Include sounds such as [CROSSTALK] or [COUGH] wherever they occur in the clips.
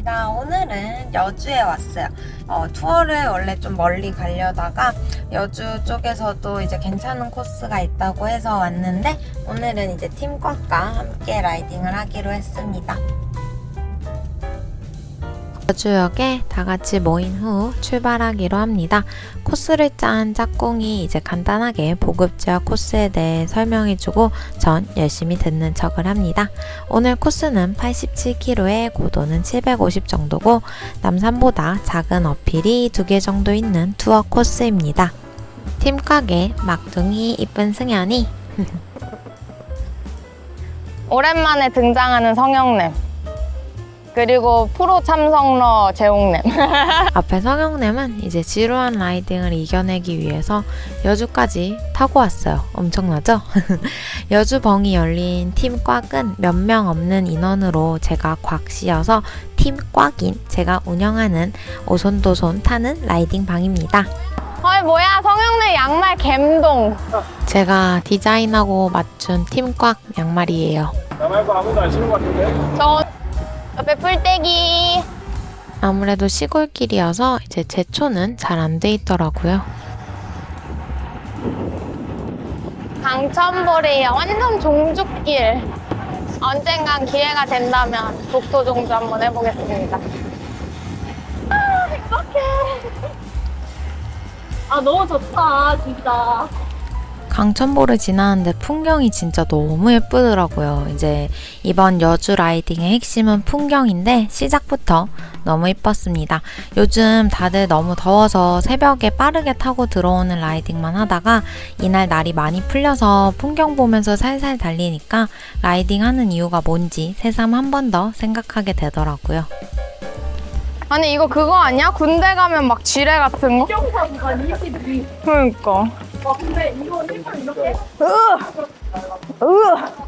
반갑습니다. 오늘은 여주에 왔어요. 어, 투어를 원래 좀 멀리 가려다가 여주 쪽에서도 이제 괜찮은 코스가 있다고 해서 왔는데 오늘은 이제 팀과과 함께 라이딩을 하기로 했습니다. 여주역에 다 같이 모인 후 출발하기로 합니다. 코스를 짠 짝꿍이 이제 간단하게 보급지역 코스에 대해 설명해주고 전 열심히 듣는 척을 합니다. 오늘 코스는 87km에 고도는 750 정도고 남산보다 작은 어필이 두 개 정도 있는 투어 코스입니다. 팀곽에 막둥이 이쁜 승현이 [LAUGHS] 오랜만에 등장하는 성형냄. 그리고 프로 참석러 재홍냄. [LAUGHS] 앞에 성형님은 이제 지루한 라이딩을 이겨내기 위해서 여주까지 타고 왔어요. 엄청나죠? [LAUGHS] 여주 벙이 열린 팀 꽉은 몇 명 없는 인원으로 제가 곽씨여서 팀 꽉인 제가 운영하는 오손도손 타는 라이딩 방입니다. 헐 뭐야 성형냄 양말 갬동. 제가 디자인하고 맞춘 팀 꽉 양말이에요. 나 말고 아무도 안 신는 것 같은데? 저 옆에 뿔떼기. 아무래도 시골길이어서 이제 제초는 잘 안 돼 있더라고요. 강천보리야 완전 종죽길. 언젠간 기회가 된다면 독도 종주 한번 해보겠습니다. 아 행복해. 아 너무 좋다 진짜 강천보를 지나는데 풍경이 진짜 너무 예쁘더라고요. 이제 이번 여주 라이딩의 핵심은 풍경인데 시작부터 너무 예뻤습니다. 요즘 다들 너무 더워서 새벽에 빠르게 타고 들어오는 라이딩만 하다가 이날 날이 많이 풀려서 풍경 보면서 살살 달리니까 라이딩 하는 이유가 뭔지 새삼 한 번 더 생각하게 되더라고요. 아니 이거 그거 아니야? 군대 가면 막 지뢰 같은 거? 경사구간 22. 그러니까. 와 근데 이거 일단 이렇게 으.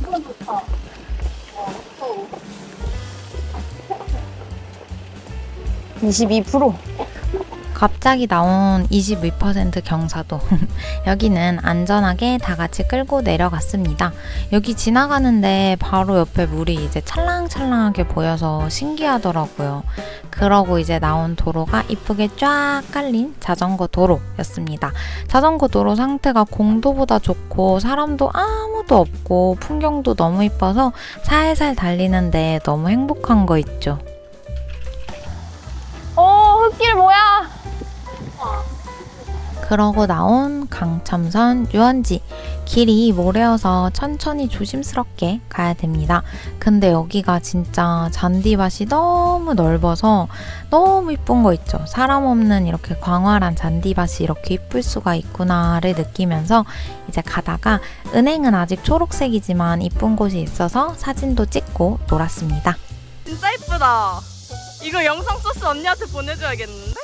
이건 좋다 22%. 갑자기 나온 22% 경사도. [LAUGHS] 여기는 안전하게 다 같이 끌고 내려갔습니다. 여기 지나가는데 바로 옆에 물이 이제 찰랑찰랑하게 보여서 신기하더라고요. 그러고 이제 나온 도로가 이쁘게 쫙 깔린 자전거 도로였습니다. 자전거 도로 상태가 공도보다 좋고 사람도 아무도 없고 풍경도 너무 이뻐서 살살 달리는데 너무 행복한 거 있죠. 오 흙길 뭐야? 그러고 나온 강첨선 유원지 길이 모래여서 천천히 조심스럽게 가야 됩니다. 근데 여기가 진짜 잔디밭이 너무 넓어서 너무 이쁜 거 있죠. 사람 없는 이렇게 광활한 잔디밭이 이렇게 이쁠 수가 있구나를 느끼면서 이제 가다가 은행은 아직 초록색이지만 이쁜 곳이 있어서 사진도 찍고 놀았습니다. 진짜 이쁘다 이거 영상 소스 언니한테 보내줘야겠는데?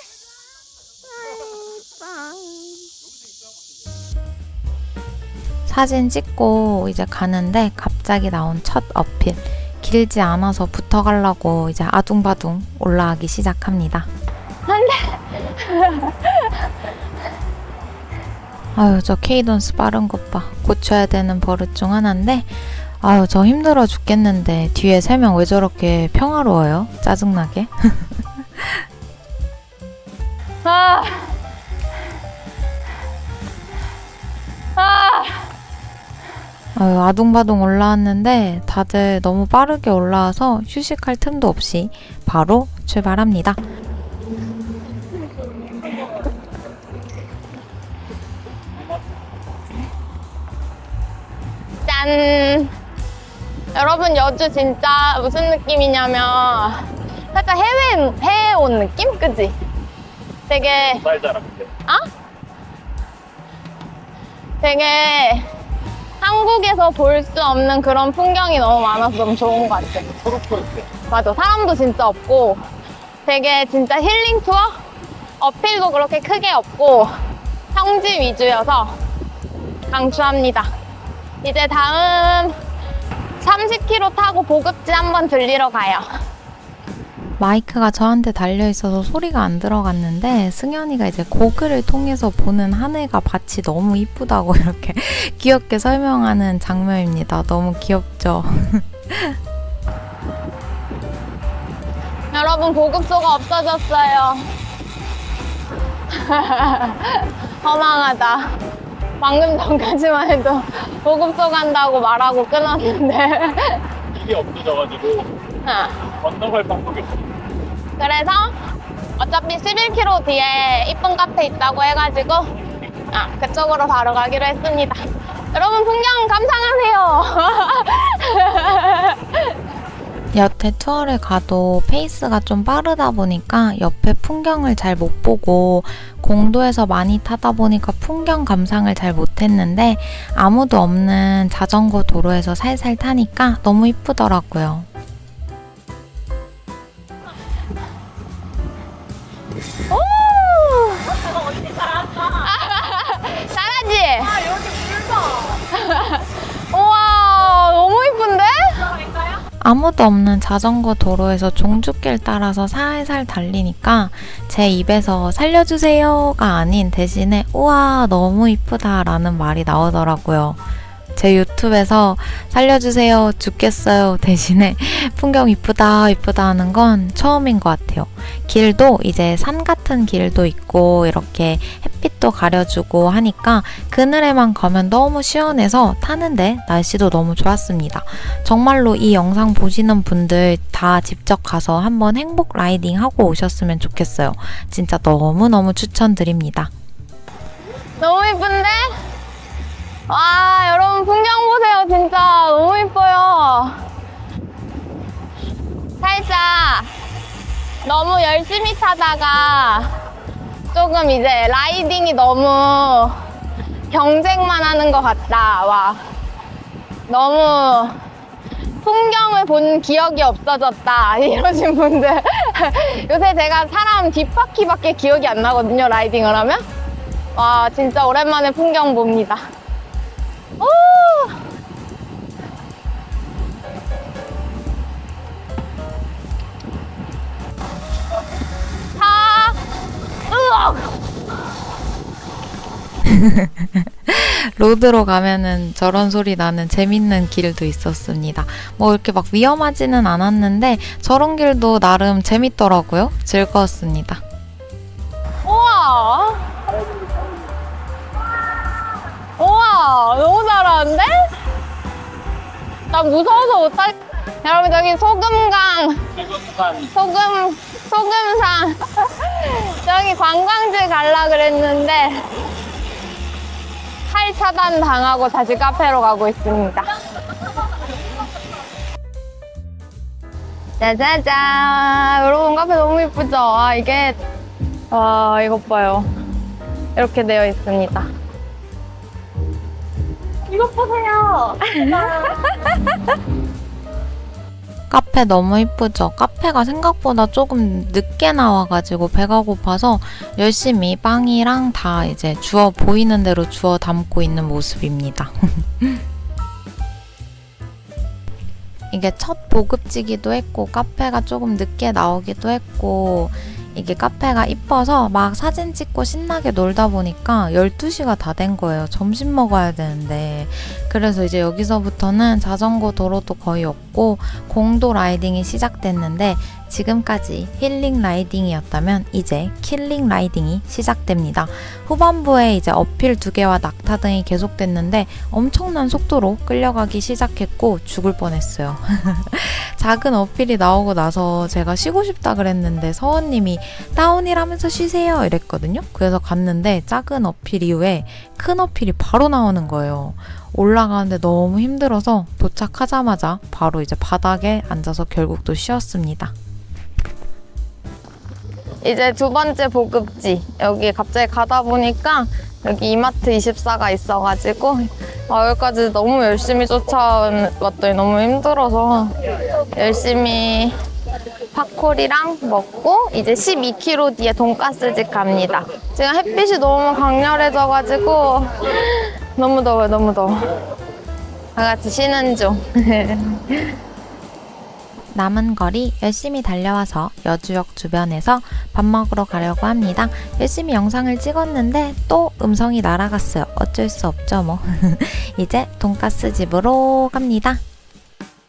사진 찍고 이제 가는데 갑자기 나온 첫 어필. 길지 않아서 붙어가려고 이제 아둥바둥 올라가기 시작합니다. 아유, 저 케이던스 빠른 것 봐. 고쳐야 되는 버릇 중 하나인데, 아유, 저 힘들어 죽겠는데, 뒤에 세 명 왜 저렇게 평화로워요? 짜증나게. [LAUGHS] 아. 아. 아유, 아둥바둥 올라왔는데, 다들 너무 빠르게 올라와서 휴식할 틈도 없이 바로 출발합니다. 짠. 여러분 여주 진짜 무슨 느낌이냐면 살짝 해외 해외 온 느낌, 그지? 되게 말잖아 근데 되게 한국에서 볼 수 없는 그런 풍경이 너무 많아서 너무 좋은 것 같아. 초록초록해 맞아. 사람도 진짜 없고 되게 진짜 힐링 투어? 어필도 그렇게 크게 없고 평지 위주여서 강추합니다. 이제 다음 30km 타고 보급지 한번 들리러 가요. 마이크가 저한테 달려 있어서 소리가 안 들어갔는데 승현이가 이제 고글을 통해서 보는 하늘과 밭이 너무 이쁘다고 [LAUGHS] 이렇게 귀엽게 설명하는 장면입니다. 너무 귀엽죠? [LAUGHS] 여러분 보급소가 없어졌어요. [LAUGHS] 허망하다. 방금 전까지만 해도 보급소 간다고 말하고 끊었는데. 길이 없어져가지고 아, 건너갈 방법이 없어. 그래서 어차피 11km 뒤에 이쁜 카페 있다고 해가지고 아, 그쪽으로 바로 가기로 했습니다. 여러분 풍경 감상하세요. [LAUGHS] 여태 투어를 가도 페이스가 좀 빠르다 보니까 옆에 풍경을 잘 못 보고 공도에서 많이 타다 보니까 풍경 감상을 잘 못했는데 아무도 없는 자전거 도로에서 살살 타니까 너무 이쁘더라고요. 아무도 없는 자전거 도로에서 종주길 따라서 살살 달리니까 제 입에서 살려주세요가 아닌 대신에 우와 너무 이쁘다라는 말이 나오더라고요. 제 유튜브에서 살려주세요 죽겠어요 대신에 [LAUGHS] 풍경 이쁘다 이쁘다 하는 건 처음인 것 같아요. 길도 이제 산 같은 길도 있고 이렇게 햇빛 도 가려주고 하니까 그늘에만 가면 너무 시원해서 타는데 날씨도 너무 좋았습니다. 정말로 이 영상 보시는 분들 다 직접 가서 한번 행복 라이딩 하고 오셨으면 좋겠어요. 진짜 너무너무 추천드립니다. 너무 이쁜데? 와 여러분 풍경 보세요 진짜 너무 이뻐요 살짝 너무 열심히 타다가 조금 이제 라이딩이 너무 경쟁만 하는 것 같다 와. 너무 풍경을 본 기억이 없어졌다 [LAUGHS] 이러신 분들. [LAUGHS] 요새 제가 사람 뒷바퀴밖에 기억이 안 나거든요 라이딩을 하면. 와 진짜 오랜만에 풍경 봅니다 [LAUGHS] 로드로 가면은 저런 소리 나는 재밌는 길도 있었습니다. 뭐 이렇게 막 위험하지는 않았는데 저런 길도 나름 재밌더라고요. 즐거웠습니다. 우와! 우와! 너무 잘하는데? 나 무서워서 못할. 여러분, 저기 소금강, 소금, 소금산. [LAUGHS] 저기 관광지 갈라 그랬는데, 팔 차단 당하고 다시 카페로 가고 있습니다. 짜자잔! 여러분, 카페 너무 예쁘죠? 아, 이게 와, 이것 봐요. 이렇게 되어 있습니다. 이것 보세요. [LAUGHS] 카페 너무 이쁘죠? 카페가 생각보다 조금 늦게 나와가지고 배가 고파서 열심히 빵이랑 다 이제 주워 보이는 대로 주워 담고 있는 모습입니다. [LAUGHS] 이게 첫 보급지기도 했고 카페가 조금 늦게 나오기도 했고 이게 카페가 이뻐서 막 사진 찍고 신나게 놀다 보니까 12시가 다 된 거예요. 점심 먹어야 되는데. 그래서 이제 여기서부터는 자전거 도로도 거의 없고 공도 라이딩이 시작됐는데 지금까지 힐링 라이딩이었다면 이제 킬링 라이딩이 시작됩니다. 후반부에 이제 어필 두 개와 낙타 등이 계속됐는데 엄청난 속도로 끌려가기 시작했고 죽을 뻔했어요. [LAUGHS] 작은 어필이 나오고 나서 제가 쉬고 싶다 그랬는데 서원님이 다운이라면서 쉬세요 이랬거든요. 그래서 갔는데 작은 어필 이후에 큰 어필이 바로 나오는 거예요. 올라가는데 너무 힘들어서 도착하자마자 바로 이제 바닥에 앉아서 결국 또 쉬었습니다. 이제 두 번째 보급지. 여기 갑자기 가다 보니까 여기 이마트 24가 있어가지고 아, 여기까지 너무 열심히 쫓아왔더니 너무 힘들어서 열심히 팝콜이랑 먹고 이제 12km 뒤에 돈가스집 갑니다. 지금 햇빛이 너무 강렬해져가지고 [LAUGHS] 너무 더워요, 너무 더워. 다 같이 쉬는 중. [LAUGHS] 남은 거리 열심히 달려와서 여주역 주변에서 밥 먹으러 가려고 합니다. 열심히 영상을 찍었는데 또 음성이 날아갔어요. 어쩔 수 없죠, 뭐. [LAUGHS] 이제 돈가스 집으로 갑니다.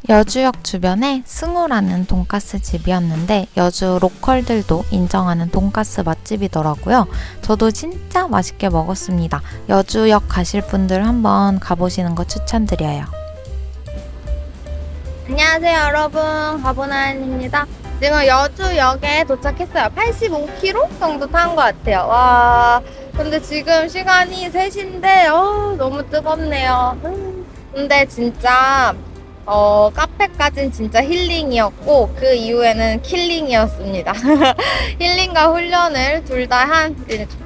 여주역 주변에 승우라는 돈가스 집이었는데 여주 로컬들도 인정하는 돈가스 맛집이더라고요. 저도 진짜 맛있게 먹었습니다. 여주역 가실 분들 한번 가보시는 거 추천드려요. 안녕하세요 여러분. 가보나입니다. 지금 여주역에 도착했어요. 85km 정도 탄 것 같아요. 와 근데 지금 시간이 3시인데 어, 너무 뜨겁네요. 음. 근데 진짜 어, 카페까진 진짜 힐링이었고 그 이후에는 킬링이었습니다. [LAUGHS] 힐링과 훈련을 둘 다 한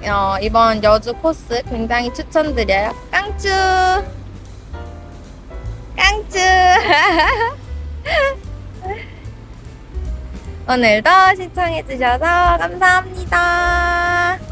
어, 이번 여주 코스 굉장히 추천드려요. 깡쭈 깡쭈 [LAUGHS] [LAUGHS] 오늘도 시청해주셔서 감사합니다.